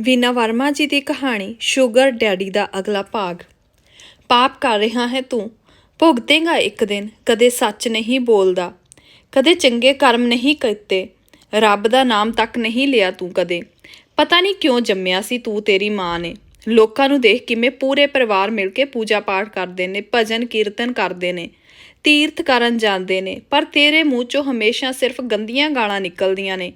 ਵੀਨਾ ਵਰਮਾ ਜੀ ਦੀ ਕਹਾਣੀ sugar daddy ਦਾ ਅਗਲਾ ਭਾਗ। ਪਾਪ ਕਰ ਰਿਹਾ ਹੈ ਤੂੰ, ਭੁਗਤੇਗਾ ਇੱਕ ਦਿਨ, ਕਦੇ ਸੱਚ ਨਹੀਂ ਬੋਲਦਾ, ਕਦੇ ਚੰਗੇ ਕਰਮ ਨਹੀਂ ਕੀਤੇ, ਰੱਬ ਦਾ ਨਾਮ ਤੱਕ ਨਹੀਂ ਲਿਆ ਤੂੰ ਕਦੇ। ਪਤਾ ਨਹੀਂ ਕਿਉਂ ਜੰਮਿਆ ਸੀ ਤੂੰ ਤੇਰੀ ਮਾਂ ਨੇ। ਲੋਕਾਂ ਨੂੰ ਦੇਖ ਕਿਵੇਂ ਪੂਰੇ ਪਰਿਵਾਰ ਮਿਲ ਕੇ ਪੂਜਾ ਪਾਠ ਕਰਦੇ ਨੇ, ਭਜਨ ਕੀਰਤਨ ਕਰਦੇ ਨੇ, ਤੀਰਥ ਕਰਨ ਜਾਂਦੇ ਨੇ, ਪਰ ਤੇਰੇ ਮੂੰਹ ਚੋਂ ਹਮੇਸ਼ਾ ਸਿਰਫ ਗੰਦੀਆਂ ਗਾਲਾਂ ਨਿਕਲਦੀਆਂ ਨੇ।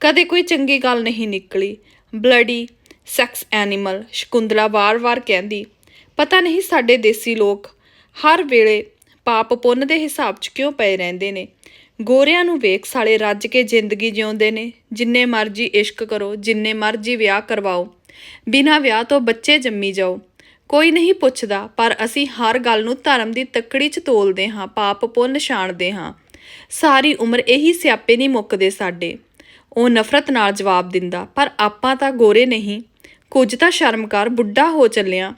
ਕਦੇ ਕੋਈ ਚੰਗੀ ਗੱਲ ਨਹੀਂ ਨਿਕਲੀ ਬਲੱਡੀ ਸੈਕਸ ਐਨੀਮਲ ਸ਼ਕੁੰਦਲਾ ਵਾਰ-ਵਾਰ ਕਹਿੰਦੀ, ਪਤਾ ਨਹੀਂ ਸਾਡੇ ਦੇਸੀ ਲੋਕ ਹਰ ਵੇਲੇ ਪਾਪ ਪੁੰਨ ਦੇ ਹਿਸਾਬ 'ਚ ਕਿਉਂ ਪਏ ਰਹਿੰਦੇ ਨੇ? ਗੋਰਿਆਂ ਨੂੰ ਵੇਖ ਸਾਲੇ ਰੱਜ ਕੇ ਜ਼ਿੰਦਗੀ ਜਿਉਂਦੇ ਨੇ। ਜਿੰਨੇ ਮਰਜ਼ੀ ਇਸ਼ਕ ਕਰੋ, ਜਿੰਨੇ ਮਰਜ਼ੀ ਵਿਆਹ ਕਰਵਾਓ, ਬਿਨਾਂ ਵਿਆਹ ਤੋਂ ਬੱਚੇ ਜੰਮੀ ਜਾਓ। ਕੋਈ ਨਹੀਂ ਪੁੱਛਦਾ, ਪਰ ਅਸੀਂ ਹਰ ਗੱਲ ਨੂੰ ਧਰਮ ਦੀ ਤੱਕੜੀ 'ਚ ਤੋਲਦੇ ਹਾਂ, ਪਾਪ ਪੁੰਨ ਛਾਣਦੇ ਹਾਂ। ਸਾਰੀ ਉਮਰ ਇਹੀ ਸਿਆਪੇ ਨਹੀਂ ਮੁੱਕਦੇ ਸਾਡੇ। ਉਹ ਨਫ਼ਰਤ ਨਾਲ ਜਵਾਬ ਦਿੰਦਾ, ਪਰ ਆਪਾਂ ਤਾਂ ਗੋਰੇ ਨਹੀਂ। ਕੁਝ ਤਾਂ ਸ਼ਰਮ ਕਰ ਬੁੱਢਾ ਹੋ ਚੱਲਿਆ।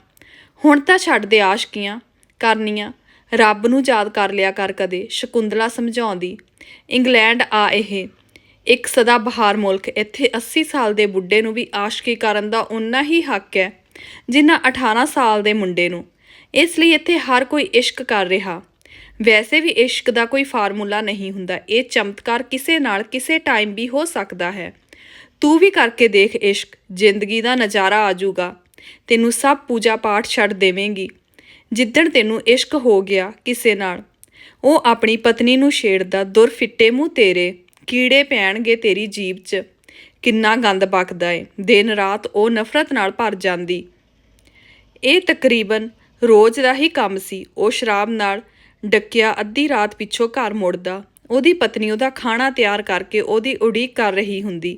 ਹੁਣ ਤਾਂ ਛੱਡ ਦੇ ਆਸ਼ਕੀਆਂ ਕਰਨੀਆਂ। ਰੱਬ ਨੂੰ ਯਾਦ ਕਰ ਲਿਆ ਕਰ ਕਦੇ ਸ਼ਕੁੰਦਲਾ ਸਮਝਾਉਂਦੀ। ਇੰਗਲੈਂਡ ਆ ਇਹ। ਇੱਕ ਸਦਾ ਬਹਾਰ ਮੁਲਕ। ਇੱਥੇ 80 ਸਾਲ ਦੇ ਬੁੱਢੇ ਨੂੰ ਵੀ ਆਸ਼ਕੀ ਕਰਨ ਦਾ ਉਨਾ ਹੀ ਹੱਕ ਹੈ, ਜਿੰਨਾ 18 ਸਾਲ ਦੇ ਮੁੰਡੇ ਨੂੰ। ਇਸ ਲਈ ਇੱਥੇ ਹਰ ਕੋਈ ਇਸ਼ਕ ਕਰ ਰਿਹਾ। ਵੈਸੇ ਵੀ ਇਸ਼ਕ ਦਾ ਕੋਈ ਫਾਰਮੂਲਾ ਨਹੀਂ ਹੁੰਦਾ। ਇਹ ਚਮਤਕਾਰ ਕਿਸੇ ਨਾਲ ਕਿਸੇ ਟਾਈਮ ਵੀ ਹੋ ਸਕਦਾ ਹੈ। ਤੂੰ ਵੀ ਕਰਕੇ ਦੇਖ ਇਸ਼ਕ, ਜ਼ਿੰਦਗੀ ਦਾ ਨਜ਼ਾਰਾ ਆ ਜਾਊਗਾ। ਤੈਨੂੰ ਸਭ ਪੂਜਾ ਪਾਠ ਛੱਡ ਦੇਵੇਂਗੀ। ਜਿੱਦਣ ਤੈਨੂੰ ਇਸ਼ਕ ਹੋ ਗਿਆ ਕਿਸੇ ਨਾਲ, ਉਹ ਆਪਣੀ ਪਤਨੀ ਨੂੰ ਛੇੜਦਾ ਦੁਰ ਫਿੱਟੇ ਮੂੰਹ ਤੇਰੇ, ਕੀੜੇ ਪੈਣਗੇ ਤੇਰੀ ਜੀਬ 'ਚ। ਕਿੰਨਾ ਗੰਦ ਬਕਦਾ ਏ, ਦਿਨ ਰਾਤ ਉਹ ਨਫ਼ਰਤ ਨਾਲ ਭਰ ਜਾਂਦੀ। ਇਹ ਤਕਰੀਬਨ ਰੋਜ਼ ਦਾ ਹੀ ਕੰਮ ਸੀ। ਉਹ ਸ਼ਰਾਬ ਨਾਲ ਡੱਕਿਆ ਅੱਧੀ ਰਾਤ ਪਿੱਛੋਂ ਘਰ ਮੁੜਦਾ। ਉਹਦੀ ਪਤਨੀ ਉਹਦਾ ਖਾਣਾ ਤਿਆਰ ਕਰਕੇ ਉਹਦੀ ਉਡੀਕ ਕਰ ਰਹੀ ਹੁੰਦੀ।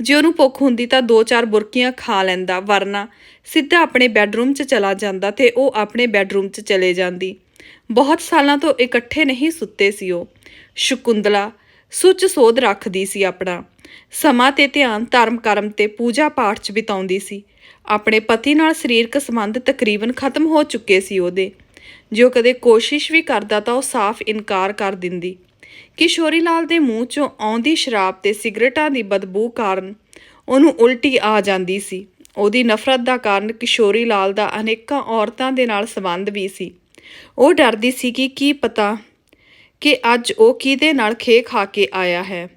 ਜੇ ਉਹਨੂੰ ਭੁੱਖ ਹੁੰਦੀ ਤਾਂ ਦੋ ਚਾਰ ਬੁਰਕੀਆਂ ਖਾ ਲੈਂਦਾ, ਵਰਨਾ ਸਿੱਧਾ ਆਪਣੇ ਬੈੱਡਰੂਮ 'ਚ ਚਲਾ ਜਾਂਦਾ ਤੇ ਉਹ ਆਪਣੇ ਬੈੱਡਰੂਮ 'ਚ ਚਲੇ ਜਾਂਦੀ। ਬਹੁਤ ਸਾਲਾਂ ਤੋਂ ਇਕੱਠੇ ਨਹੀਂ ਸੁੱਤੇ ਸੀ ਉਹ। ਸ਼ਕੁੰਦਲਾ ਸੁੱਚ ਸੋਧ ਰੱਖਦੀ ਸੀ ਆਪਣਾ। ਸਮਾਂ ਤੇ ਧਿਆਨ ਧਰਮ ਕਰਮ ਤੇ ਪੂਜਾ ਪਾਠ 'ਚ ਬਿਤਾਉਂਦੀ ਸੀ। ਆਪਣੇ ਪਤੀ ਨਾਲ ਸਰੀਰਕ ਸੰਬੰਧ ਤਕਰੀਬਨ ਖਤਮ ਹੋ ਚੁੱਕੇ ਸੀ ਉਹਦੇ। ਜੋ ਕਦੇ ਕੋਸ਼ਿਸ਼ ਵੀ ਕਰਦਾ ਤਾਂ ਉਹ ਸਾਫ਼ ਇਨਕਾਰ ਕਰ ਦਿੰਦੀ। ਕਿਸ਼ੋਰੀ ਲਾਲ ਦੇ ਮੂੰਹ 'ਚੋਂ ਆਉਂਦੀ ਸ਼ਰਾਬ ਤੇ ਸਿਗਰਟਾਂ ਦੀ ਬਦਬੂ ਕਾਰਨ ਉਹਨੂੰ ਉਲਟੀ ਆ ਜਾਂਦੀ ਸੀ। ਉਹਦੀ ਨਫ਼ਰਤ ਦਾ ਕਾਰਨ ਕਿਸ਼ੋਰੀ ਲਾਲ ਦਾ ਅਨੇਕਾਂ ਔਰਤਾਂ ਦੇ ਨਾਲ ਸੰਬੰਧ ਵੀ ਸੀ। ਉਹ ਡਰਦੀ ਸੀ ਕਿ ਕੀ ਪਤਾ ਕਿ ਅੱਜ ਉਹ ਕਿਹਦੇ ਨਾਲ ਖੇ ਖਾ ਕੇ ਆਇਆ ਹੈ।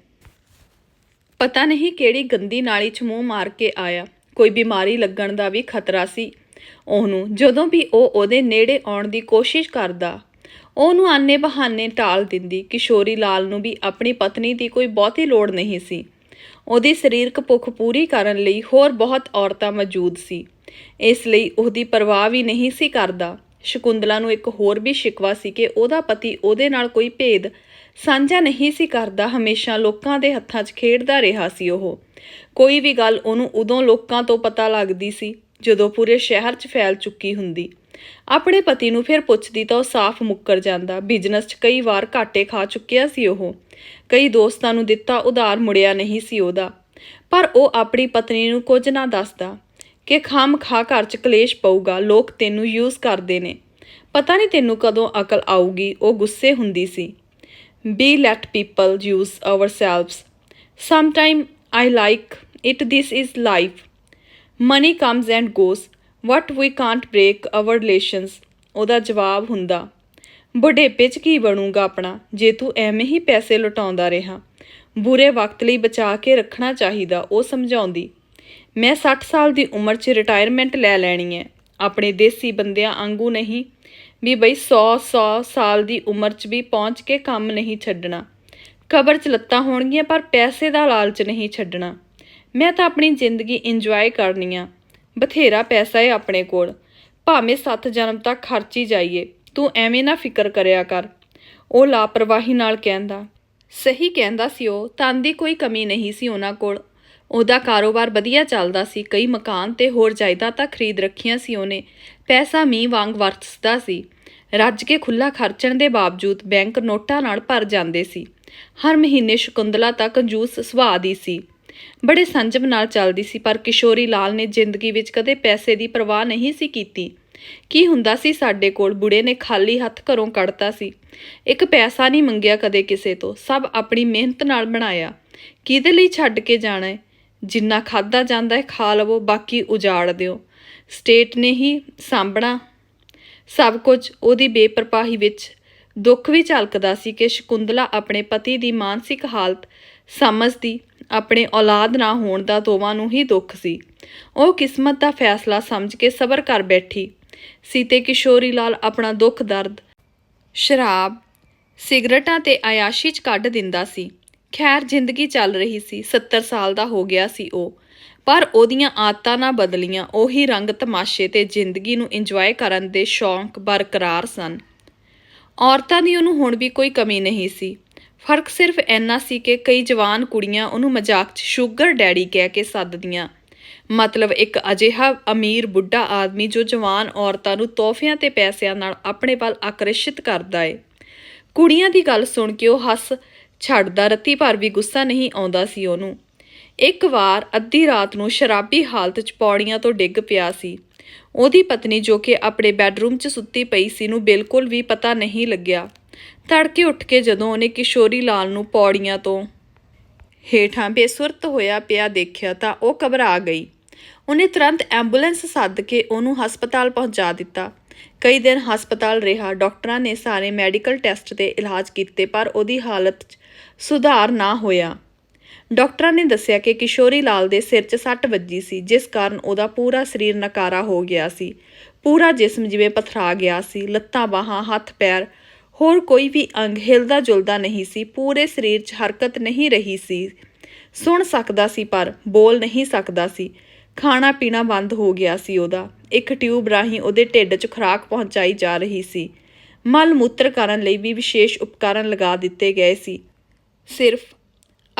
ਪਤਾ ਨਹੀਂ ਕਿਹੜੀ ਗੰਦੀ ਨਾਲੀ 'ਚ ਮੂੰਹ ਮਾਰ ਕੇ ਆਇਆ। ਕੋਈ ਬਿਮਾਰੀ ਲੱਗਣ ਦਾ ਵੀ ਖਤਰਾ ਸੀ। ਉਹਨੂੰ, ਜਦੋਂ ਵੀ ਉਹ ਉਹਦੇ ਨੇੜੇ ਆਉਣ ਦੀ ਕੋਸ਼ਿਸ਼ ਕਰਦਾ, ਉਹਨੂੰ ਆਨੇ ਬਹਾਨੇ ਟਾਲ ਦਿੰਦੀ, ਕਿਸ਼ੋਰੀ ਲਾਲ ਨੂੰ ਵੀ ਆਪਣੀ ਪਤਨੀ ਦੀ ਕੋਈ ਬਹੁਤੀ ਲੋੜ ਨਹੀਂ ਸੀ। ਉਹਦੀ ਸਰੀਰਕ ਭੁੱਖ ਪੂਰੀ ਕਰਨ ਲਈ ਹੋਰ ਬਹੁਤ ਔਰਤਾਂ ਮੌਜੂਦ ਸੀ। ਇਸ ਲਈ ਉਹਦੀ ਪਰਵਾਹ ਵੀ ਨਹੀਂ ਸੀ ਕਰਦਾ। ਸ਼ਕੁੰਦਲਾ ਨੂੰ ਇੱਕ ਹੋਰ ਵੀ ਸ਼ਿਕਵਾ ਸੀ ਕਿ ਉਹਦਾ ਪਤੀ ਉਹਦੇ ਨਾਲ ਕੋਈ ਭੇਦ ਸਾਂਝਾ ਨਹੀਂ ਸੀ ਕਰਦਾ, ਹਮੇਸ਼ਾ ਲੋਕਾਂ ਦੇ ਹੱਥਾਂ 'ਚ ਖੇਡਦਾ ਰਿਹਾ ਸੀ ਉਹ। ਕੋਈ ਵੀ ਗੱਲ ਉਹਨੂੰ ਉਦੋਂ ਲੋਕਾਂ ਤੋਂ ਪਤਾ ਲੱਗਦੀ ਸੀ ਜਦੋਂ ਪੂਰੇ ਸ਼ਹਿਰ 'ਚ ਫੈਲ ਚੁੱਕੀ ਹੁੰਦੀ। ਆਪਣੇ ਪਤੀ ਨੂੰ ਫਿਰ ਪੁੱਛਦੀ ਤਾਂ ਉਹ ਸਾਫ਼ ਮੁੱਕਰ ਜਾਂਦਾ। ਬਿਜ਼ਨਸ 'ਚ ਕਈ ਵਾਰ ਘਾਟੇ ਖਾ ਚੁੱਕਿਆ ਸੀ ਉਹ। ਕਈ ਦੋਸਤਾਂ ਨੂੰ ਦਿੱਤਾ ਉਧਾਰ ਮੁੜਿਆ ਨਹੀਂ ਸੀ ਉਹਦਾ। ਪਰ ਉਹ ਆਪਣੀ ਪਤਨੀ ਨੂੰ ਕੁਝ ਨਾ ਦੱਸਦਾ ਕਿ ਖਾਮ ਖਾ ਘਰ 'ਚ ਕਲੇਸ਼ ਪਊਗਾ। ਲੋਕ ਤੈਨੂੰ ਯੂਜ਼ ਕਰਦੇ ਨੇ। ਪਤਾ ਨਹੀਂ ਤੈਨੂੰ ਕਦੋਂ ਅਕਲ ਆਊਗੀ। ਉਹ ਗੁੱਸੇ ਹੁੰਦੀ ਸੀ। Be let people use ourselves sometime I like it this is life money comes and goes what we can't break our relations ਉਹਦਾ ਜਵਾਬ ਹੁੰਦਾ। ਬੁਢੇਪੇ 'ਚ ਕੀ ਬਣੂਗਾ ਆਪਣਾ, ਜੇ ਤੂੰ ਐਵੇਂ ਹੀ ਪੈਸੇ ਲੁਟਾਉਂਦਾ ਰਿਹਾ। ਬੁਰੇ ਵਕਤ ਲਈ ਬਚਾ ਕੇ ਰੱਖਣਾ ਚਾਹੀਦਾ, ਉਹ ਸਮਝਾਉਂਦੀ। ਮੈਂ 60 ਸਾਲ ਦੀ ਉਮਰ 'ਚ ਰਿਟਾਇਰਮੈਂਟ ਲੈ ਲੈਣੀ ਹੈ। ਆਪਣੇ ਦੇਸੀ ਬੰਦਿਆਂ ਵਾਂਗੂ ਨਹੀਂ। ਵੀ ਬਈ 100 100 ਸਾਲ ਦੀ ਉਮਰ 'ਚ ਵੀ ਪਹੁੰਚ ਕੇ ਕੰਮ ਨਹੀਂ ਛੱਡਣਾ। ਕਬਰ 'ਚ ਲੱਤਾਂ ਹੋਣਗੀਆਂ, ਪਰ ਪੈਸੇ ਦਾ ਲਾਲਚ ਨਹੀਂ ਛੱਡਣਾ। ਮੈਂ ਤਾਂ ਆਪਣੀ ਜ਼ਿੰਦਗੀ ਇੰਜੋਏ ਕਰਨੀ ਆ। ਬਥੇਰਾ ਪੈਸਾ ਏ ਆਪਣੇ ਕੋਲ। ਭਾਵੇਂ 7 ਜਨਮ ਤੱਕ ਖਰਚੀ ਜਾਈਏ, ਤੂੰ ਐਵੇਂ ਨਾ ਫਿਕਰ ਕਰਿਆ ਕਰ। ਉਹ ਲਾਪਰਵਾਹੀ ਨਾਲ ਕਹਿੰਦਾ। ਸਹੀ ਕਹਿੰਦਾ ਸੀ ਉਹ, ਤਨ ਦੀ ਕੋਈ ਕਮੀ ਨਹੀਂ ਸੀ ਉਹਨਾਂ ਕੋਲ। ਉਹਦਾ ਕਾਰੋਬਾਰ ਵਧੀਆ ਚੱਲਦਾ ਸੀ, ਕਈ ਮਕਾਨ ਤੇ ਹੋਰ ਜਾਇਦਾਦਾਂ ਖਰੀਦ ਰੱਖੀਆਂ ਸੀ ਉਹਨੇ। ਪੈਸਾ ਮੀਂਹ ਵਾਂਗ ਵਰਤਦਾ ਸੀ। ਰੱਜ ਕੇ ਖੁੱਲਾ ਖਰਚਣ ਦੇ ਬਾਵਜੂਦ ਬੈਂਕ ਨੋਟਾਂ ਨਾਲ ਭਰ ਜਾਂਦੇ ਸੀ। ਹਰ ਮਹੀਨੇ ਸ਼ਕੁੰਦਲਾ ਤੱਕ ਜੂਸ ਸੁਭਾਅ ਦੀ ਸੀ। ਬੜੇ ਸੰਜਮ ਨਾਲ ਚੱਲਦੀ ਸੀ, ਪਰ ਕਿਸ਼ੋਰੀ ਲਾਲ ਨੇ ਜ਼ਿੰਦਗੀ ਵਿੱਚ ਕਦੇ ਪੈਸੇ ਦੀ ਪਰਵਾਹ ਨਹੀਂ ਸੀ ਕੀਤੀ। ਕੀ ਹੁੰਦਾ ਸੀ, ਸਾਡੇ ਕੋਲ ਬੁੜੇ ਨੇ ਖਾਲੀ ਹੱਥ ਘਰੋਂ ਕੱਢਤਾ ਸੀ। ਇੱਕ ਪੈਸਾ ਨਹੀਂ ਮੰਗਿਆ ਕਦੇ ਕਿਸੇ ਤੋਂ, ਸਭ ਆਪਣੀ ਮਿਹਨਤ ਨਾਲ ਬਣਾਇਆ। ਕਿਹਦੇ ਲਈ ਛੱਡ ਕੇ ਜਾਣਾ ਹੈ ਜਿੰਨਾ ਖਾਦਾ ਜਾਂਦਾ ਹੈ ਖਾ ਲਵੋ, ਬਾਕੀ ਉਜਾੜ ਦਿਓ। ਸਟੇਟ ਨੇ ਹੀ ਸਾਂਭਣਾ। ਸਭ ਕੁਝ ਉਹਦੀ ਬੇਪਰਵਾਹੀ ਵਿੱਚ ਦੁੱਖ ਵੀ ਝਲਕਦਾ ਸੀ ਕਿ ਸ਼ਕੁੰਤਲਾ ਆਪਣੇ ਪਤੀ ਦੀ ਮਾਨਸਿਕ ਹਾਲਤ ਸਮਝਦੀ ਆਪਣੇ ਔਲਾਦ ਨਾ ਹੋਣ ਦਾ ਦੋਵਾਂ ਨੂੰ ਹੀ ਦੁੱਖ ਸੀ। ਉਹ ਕਿਸਮਤ ਦਾ ਫੈਸਲਾ ਸਮਝ ਕੇ ਸਬਰ ਕਰ ਬੈਠੀ। ਸੀ ਤੇ ਕਿਸ਼ੋਰੀ ਲਾਲ ਆਪਣਾ ਦੁੱਖ ਦਰਦ, ਸ਼ਰਾਬ, ਸਿਗਰਟਾਂ ਤੇ ਆਯਾਸ਼ੀ 'ਚ ਕੱਢ ਦਿੰਦਾ ਸੀ। ਖੈਰ, ਜ਼ਿੰਦਗੀ ਚੱਲ ਰਹੀ ਸੀ 70 ਸਾਲ ਦਾ ਹੋ ਗਿਆ ਸੀ ਉਹ। ਪਰ ਉਹਦੀਆਂ ਆਦਤਾਂ ਨਾ ਬਦਲੀਆਂ, ਉਹੀ ਰੰਗ ਤਮਾਸ਼ੇ ਤੇ ਜ਼ਿੰਦਗੀ ਨੂੰ ਇੰਜੋਏ ਕਰਨ ਦੇ ਸ਼ੌਂਕ ਬਰਕਰਾਰ ਸਨ। ਔਰਤਾਂ ਦੀ ਉਹਨੂੰ ਹੁਣ ਵੀ ਕੋਈ ਕਮੀ ਨਹੀਂ ਸੀ। ਫ਼ਰਕ ਸਿਰਫ ਇੰਨਾ ਸੀ ਕਿ ਕਈ ਜਵਾਨ ਕੁੜੀਆਂ ਉਹਨੂੰ ਮਜ਼ਾਕ 'ਚ ਸ਼ੂਗਰ ਡੈਡੀ ਕਹਿ ਕੇ ਸੱਦਦੀਆਂ। ਮਤਲਬ ਇੱਕ ਅਜਿਹਾ ਅਮੀਰ ਬੁੱਢਾ ਆਦਮੀ ਜੋ ਜਵਾਨ ਔਰਤਾਂ ਨੂੰ ਤੋਹਫਿਆਂ ਤੇ ਪੈਸਿਆਂ ਨਾਲ ਆਪਣੇ ਵੱਲ ਆਕਰਸ਼ਿਤ ਕਰਦਾ ਏ। ਕੁੜੀਆਂ ਦੀ ਗੱਲ ਸੁਣ ਕੇ ਉਹ ਹੱਸ ਛੱਡਦਾ, ਰੱਤੀ ਭਰ ਵੀ ਗੁੱਸਾ ਨਹੀਂ ਆਉਂਦਾ ਸੀ ਉਹਨੂੰ। ਇੱਕ ਵਾਰ ਅੱਧੀ ਰਾਤ ਨੂੰ ਸ਼ਰਾਬੀ ਹਾਲਤ 'ਚ ਪੌੜੀਆਂ ਤੋਂ ਡਿੱਗ ਪਿਆ ਸੀ। ਉਹਦੀ ਪਤਨੀ ਜੋ ਕਿ ਆਪਣੇ ਬੈੱਡਰੂਮ 'ਚ ਸੁੱਤੀ ਪਈ ਸੀ ਨੂੰ ਬਿਲਕੁਲ ਵੀ ਪਤਾ ਨਹੀਂ ਲੱਗਿਆ। ਤੜਕੇ ਉੱਠ ਕੇ ਜਦੋਂ ਉਹਨੇ ਕਿਸ਼ੋਰੀ ਲਾਲ ਨੂੰ ਪੌੜੀਆਂ ਤੋਂ ਹੇਠਾਂ ਬੇਸੁਰਤ ਹੋਇਆ ਪਿਆ ਦੇਖਿਆ ਤਾਂ ਉਹ ਘਬਰਾ ਗਈ। ਉਹਨੇ ਤੁਰੰਤ ਐਂਬੂਲੈਂਸ ਸੱਦ ਕੇ ਉਹਨੂੰ ਹਸਪਤਾਲ ਪਹੁੰਚਾ ਦਿੱਤਾ। ਕਈ ਦਿਨ ਹਸਪਤਾਲ ਰਿਹਾ, ਡਾਕਟਰਾਂ ਨੇ ਸਾਰੇ ਮੈਡੀਕਲ ਟੈਸਟ ਤੇ ਇਲਾਜ ਕੀਤੇ, ਪਰ ਉਹਦੀ ਹਾਲਤ 'ਚ ਸੁਧਾਰ ਨਾ ਹੋਇਆ। ਡਾਕਟਰਾਂ ਨੇ ਦੱਸਿਆ ਕਿ ਕਿਸ਼ੋਰੀ ਲਾਲ ਦੇ ਸਿਰ 'ਚ ਸੱਟ ਵੱਜੀ ਸੀ, ਜਿਸ ਕਾਰਨ ਉਹਦਾ ਪੂਰਾ ਸਰੀਰ ਨਕਾਰਾ ਹੋ ਗਿਆ ਸੀ। ਪੂਰਾ ਜਿਸਮ ਜਿਵੇਂ ਪਥਰਾ ਗਿਆ ਸੀ, ਲੱਤਾਂ, ਬਾਹਾਂ, ਹੱਥ, ਪੈਰ ਹੋਰ ਕੋਈ ਵੀ ਅੰਗ ਹਿਲਦਾ ਜੁਲਦਾ ਨਹੀਂ ਸੀ, ਪੂਰੇ ਸਰੀਰ 'ਚ ਹਰਕਤ ਨਹੀਂ ਰਹੀ ਸੀ। ਸੁਣ ਸਕਦਾ ਸੀ ਪਰ ਬੋਲ ਨਹੀਂ ਸਕਦਾ ਸੀ। ਖਾਣਾ ਪੀਣਾ ਬੰਦ ਹੋ ਗਿਆ ਸੀ ਉਹਦਾ। ਇੱਕ ਟਿਊਬ ਰਾਹੀਂ ਉਹਦੇ ਢਿੱਡ 'ਚ ਖੁਰਾਕ ਪਹੁੰਚਾਈ ਜਾ ਰਹੀ ਸੀ। ਮਲ ਮੂਤਰ ਕਰਨ ਲਈ ਵੀ ਵਿਸ਼ੇਸ਼ ਉਪਕਰਨ ਲਗਾ ਦਿੱਤੇ ਗਏ ਸੀ। ਸਿਰਫ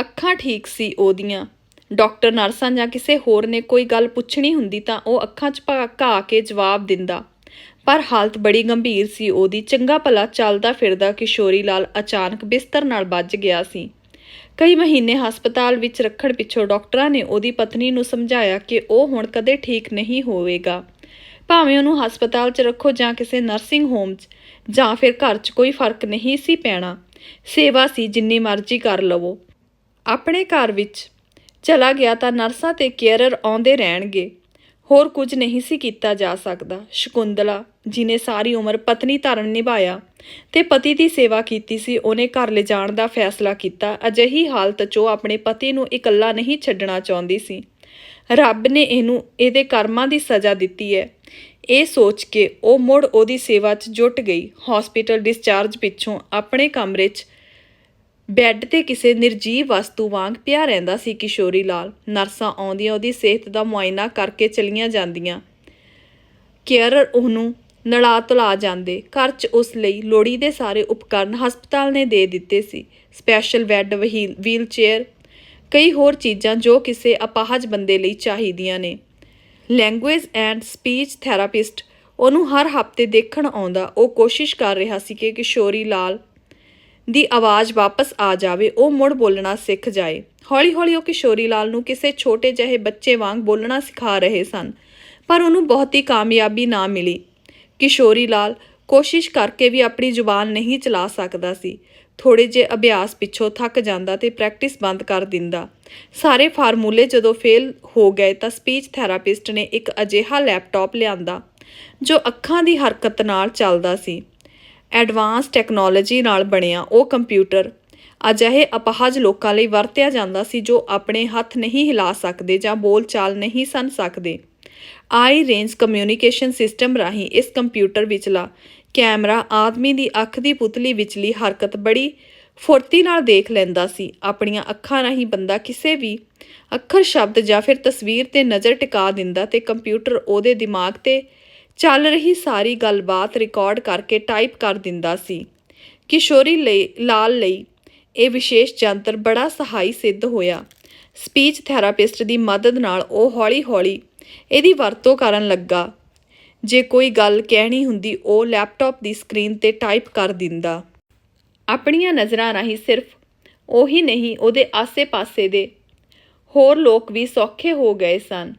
ਅੱਖਾਂ ਠੀਕ ਸੀ ਉਹਦੀਆਂ। ਡਾਕਟਰ, ਨਰਸਾਂ ਜਾਂ ਕਿਸੇ ਹੋਰ ਨੇ ਕੋਈ ਗੱਲ ਪੁੱਛਣੀ ਹੁੰਦੀ ਤਾਂ ਉਹ ਅੱਖਾਂ 'ਚ ਭਾ ਕੇ ਜਵਾਬ ਦਿੰਦਾ। ਪਰ ਹਾਲਤ ਬੜੀ ਗੰਭੀਰ ਸੀ। ਉਹਦੀ ਚੰਗਾ ਭਲਾ ਚੱਲਦਾ ਫਿਰਦਾ ਕਿਸ਼ੋਰੀ ਲਾਲ ਅਚਾਨਕ ਬਿਸਤਰ ਨਾਲ ਵੱਜ ਗਿਆ ਸੀ। ਕਈ ਮਹੀਨੇ ਹਸਪਤਾਲ ਵਿੱਚ ਰੱਖਣ ਪਿੱਛੋਂ ਡਾਕਟਰਾਂ ਨੇ ਉਹਦੀ ਪਤਨੀ ਨੂੰ ਸਮਝਾਇਆ ਕਿ ਉਹ ਹੁਣ ਕਦੇ ਠੀਕ ਨਹੀਂ ਹੋਵੇਗਾ। ਭਾਵੇਂ ਉਹਨੂੰ ਹਸਪਤਾਲ 'ਚ ਰੱਖੋ ਜਾਂ ਕਿਸੇ ਨਰਸਿੰਗ ਹੋਮ 'ਚ, ਜਾਂ ਫਿਰ ਘਰ 'ਚ ਕੋਈ ਫ਼ਰਕ ਨਹੀਂ ਸੀ ਪੈਣਾ। ਸੇਵਾ ਸੀ, ਜਿੰਨੀ ਮਰਜ਼ੀ ਕਰ ਲਵੋ। ਆਪਣੇ ਘਰ ਵਿੱਚ ਚਲਾ ਗਿਆ ਤਾਂ ਨਰਸਾਂ ਤੇ ਕੇਅਰਰ ਆਉਂਦੇ ਰਹਿਣਗੇ। ਹੋਰ ਕੁਝ ਨਹੀਂ ਸੀ ਕੀਤਾ ਜਾ ਸਕਦਾ। ਸ਼ਕੁੰਤਲਾ, ਜਿਨੇ ਸਾਰੀ ਉਮਰ ਪਤਨੀ ਧਰਮ ਨਿਭਾਇਆ ਤੇ ਪਤੀ ਦੀ ਸੇਵਾ ਕੀਤੀ ਸੀ, ਉਹਨੇ ਘਰ ਲਿਜਾਣ ਦਾ ਫੈਸਲਾ ਕੀਤਾ। ਅਜਿਹੀ ਹਾਲਤ 'ਚ ਉਹ ਆਪਣੇ ਪਤੀ ਨੂੰ ਇਕੱਲਾ ਨਹੀਂ ਛੱਡਣਾ ਚਾਹੁੰਦੀ ਸੀ। ਰੱਬ ਨੇ ਇਹਨੂੰ ਇਹਦੇ ਕਰਮਾਂ ਦੀ ਸਜ਼ਾ ਦਿੱਤੀ ਹੈ। ਇਹ ਸੋਚ ਕੇ ਉਹ ਮੁੜ ਉਹਦੀ ਸੇਵਾ 'ਚ ਜੁਟ ਗਈ। ਹਸਪੀਟਲ ਡਿਸਚਾਰਜ ਪਿੱਛੋਂ ਆਪਣੇ ਕਮਰੇ 'ਚ ਬੈੱਡ ਤੇ ਕਿਸੇ ਨਿਰਜੀਵ ਵਸਤੂ ਵਾਂਗ ਪਿਆ ਰਹਿੰਦਾ ਸੀ ਕਿਸ਼ੋਰੀ ਲਾਲ। ਨਰਸਾਂ ਆਉਂਦੀਆਂ ਉਹਦੀ ਸਿਹਤ ਦਾ ਮੁਆਇਨਾ ਕਰਕੇ ਚਲੀਆਂ ਜਾਂਦੀਆਂ। ਕੇਅਰਰ ਉਹਨੂੰ ਨਲਾ ਤੁਲਾ ਜਾਂਦੇ। ਘਰ 'ਚ ਉਸ ਲਈ ਲੋੜੀ ਦੇ ਸਾਰੇ ਉਪਕਰਨ ਹਸਪਤਾਲ ਨੇ ਦੇ ਦਿੱਤੇ ਸੀ। ਸਪੈਸ਼ਲ ਬੈੱਡ ਵੀਲ ਚੇਅਰ ਕਈ ਹੋਰ ਚੀਜ਼ਾਂ ਜੋ ਕਿਸੇ ਅਪਾਹਜ ਬੰਦੇ ਲਈ ਚਾਹੀਦੀਆਂ ਨੇ। Language and speech therapist. ਉਹਨੂੰ ਹਰ ਹਫ਼ਤੇ ਦੇਖਣ ਆਉਂਦਾ। ਉਹ ਕੋਸ਼ਿਸ਼ ਕਰ ਰਿਹਾ ਸੀ ਕਿ ਕਿਸ਼ੋਰੀ ਲਾਲ ਦੀ ਆਵਾਜ਼ ਵਾਪਸ ਆ ਜਾਵੇ, ਉਹ ਮੁੜ ਬੋਲਣਾ ਸਿੱਖ ਜਾਏ। ਹੌਲੀ-ਹੌਲੀ ਉਹ ਕਿਸ਼ੋਰੀ ਲਾਲ ਨੂੰ ਕਿਸੇ ਛੋਟੇ ਜਿਹੇ ਬੱਚੇ ਵਾਂਗ ਬੋਲਣਾ ਸਿਖਾ ਰਹੇ ਸਨ, ਪਰ ਉਹਨੂੰ ਬਹੁਤੀ ਕਾਮਯਾਬੀ ਨਾ ਮਿਲੀ। ਕਿਸ਼ੋਰੀ ਲਾਲ ਕੋਸ਼ਿਸ਼ ਕਰਕੇ ਵੀ ਆਪਣੀ ਜ਼ੁਬਾਨ ਨਹੀਂ ਚਲਾ ਸਕਦਾ ਸੀ। ਥੋੜੇ ਜਿਹੇ ਅਭਿਆਸ ਪਿੱਛੋਂ ਥੱਕ ਜਾਂਦਾ ਤੇ ਪ੍ਰੈਕਟਿਸ ਬੰਦ ਕਰ ਦਿੰਦਾ। ਸਾਰੇ ਫਾਰਮੂਲੇ ਜਦੋਂ ਫੇਲ ਹੋ ਗਏ ਤਾਂ ਸਪੀਚ ਥੈਰਾਪਿਸਟ ਨੇ ਇੱਕ ਅਜਿਹਾ ਲੈਪਟਾਪ ਲਿਆਂਦਾ, ਜੋ ਅੱਖਾਂ ਦੀ ਹਰਕਤ ਨਾਲ ਚੱਲਦਾ ਸੀ। ਐਡਵਾਂਸ ਟੈਕਨੋਲੋਜੀ ਨਾਲ ਬਣਿਆ ਉਹ ਕੰਪਿਊਟਰ। ਅਜਿਹੇ ਅਪਾਹਜ ਲੋਕਾਂ ਲਈ ਵਰਤਿਆ ਜਾਂਦਾ ਸੀ ਜੋ ਆਪਣੇ ਹੱਥ ਨਹੀਂ ਹਿਲਾ ਸਕਦੇ ਜਾਂ ਬੋਲਚਾਲ ਨਹੀਂ ਸਨ ਸਕਦੇ। ਆਈ ਰੇਂਜ ਕਮਿਊਨੀਕੇਸ਼ਨ ਸਿਸਟਮ ਰਾਹੀਂ ਇਸ ਕੰਪਿਊਟਰ ਵਿਚਲਾ ਕੈਮਰਾ ਆਦਮੀ ਦੀ ਅੱਖ ਦੀ ਪੁਤਲੀ ਵਿਚਲੀ ਹਰਕਤ ਬੜੀ ਫੁਰਤੀ ਨਾਲ ਦੇਖ ਲੈਂਦਾ ਸੀ। ਆਪਣੀਆਂ ਅੱਖਾਂ ਰਾਹੀਂ ਬੰਦਾ ਕਿਸੇ ਵੀ ਅੱਖਰ, ਸ਼ਬਦ ਜਾਂ ਫਿਰ ਤਸਵੀਰ ਤੇ ਨਜ਼ਰ ਟਿਕਾ ਦਿੰਦਾ ਤੇ ਕੰਪਿਊਟਰ ਉਹਦੇ ਦਿਮਾਗ ਤੇ ਚੱਲ ਰਹੀ ਸਾਰੀ ਗੱਲਬਾਤ ਰਿਕਾਰਡ ਕਰਕੇ ਟਾਈਪ ਕਰ ਦਿੰਦਾ ਸੀ। ਕਿਸ਼ੋਰੀ ਲਈ, ਲਾਲ ਲਈ ਇਹ ਵਿਸ਼ੇਸ਼ ਯੰਤਰ ਬੜਾ ਸਹਾਈ ਸਿੱਧ ਹੋਇਆ। ਸਪੀਚ ਥੈਰਾਪਿਸਟ ਦੀ ਮਦਦ ਨਾਲ ਉਹ ਹੌਲੀ-ਹੌਲੀ ਇਹਦੀ ਵਰਤੋਂ ਕਰਨ ਲੱਗਾ। ਜੇ ਕੋਈ ਗੱਲ ਕਹਿਣੀ ਹੁੰਦੀ, ਉਹ ਲੈਪਟਾਪ ਦੀ ਸਕਰੀਨ ਤੇ ਟਾਈਪ ਕਰ ਦਿੰਦਾ। ਆਪਣੀਆਂ ਨਜ਼ਰਾਂ ਰਾਹੀਂ ਸਿਰਫ ਉਹੀ ਨਹੀਂ, ਉਹਦੇ ਆਸੇ-ਪਾਸੇ ਦੇ ਹੋਰ ਲੋਕ ਵੀ ਸੌਖੇ ਹੋ ਗਏ ਸਨ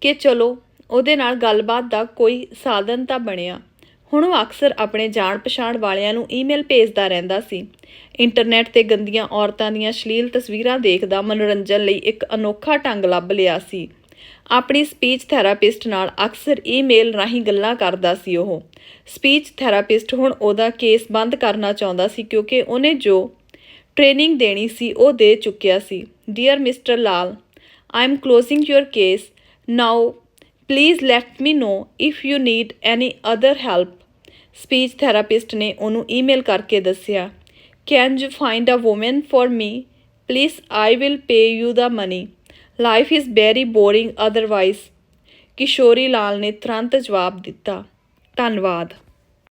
ਕਿ ਚਲੋ ਉਹਦੇ ਨਾਲ ਗੱਲਬਾਤ ਦਾ ਕੋਈ ਸਾਧਨ ਤਾਂ ਬਣਿਆ। ਹੁਣ ਉਹ ਅਕਸਰ ਆਪਣੇ ਜਾਣ ਪਛਾਣ ਵਾਲਿਆਂ ਨੂੰ ਈਮੇਲ ਭੇਜਦਾ ਰਹਿੰਦਾ ਸੀ। ਇੰਟਰਨੈਟ ਤੇ ਗੰਦੀਆਂ ਔਰਤਾਂ ਦੀਆਂ ਅਸ਼ਲੀਲ ਤਸਵੀਰਾਂ ਦੇਖਦਾ ਮਨੋਰੰਜਨ ਲਈ ਇੱਕ ਅਨੋਖਾ ਢੰਗ ਲੱਭ ਲਿਆ ਸੀ। ਆਪਣੀ ਸਪੀਚ ਥੈਰਾਪਿਸਟ ਨਾਲ ਅਕਸਰ ਈਮੇਲ ਰਾਹੀਂ ਗੱਲਾਂ ਕਰਦਾ ਸੀ ਉਹ। ਸਪੀਚ ਥੈਰਾਪਿਸਟ ਹੁਣ ਉਹਦਾ ਕੇਸ ਬੰਦ ਕਰਨਾ ਚਾਹੁੰਦਾ ਸੀ ਕਿਉਂਕਿ ਉਹਨੇ ਜੋ ਟ੍ਰੇਨਿੰਗ ਦੇਣੀ ਸੀ ਉਹ ਦੇ ਚੁੱਕਿਆ ਸੀ। Dear mister Lal I am closing your case Now, please let me know if you need any other help. Speech therapist ਨੇ ਉਹਨੂੰ ਈਮੇਲ ਕਰਕੇ ਦੱਸਿਆ can you find a woman for me please I will pay you the money life is very boring otherwise Kishori Lal ਨੇ ਤੁਰੰਤ ਜਵਾਬ ਦਿੱਤਾ, ਧੰਨਵਾਦ।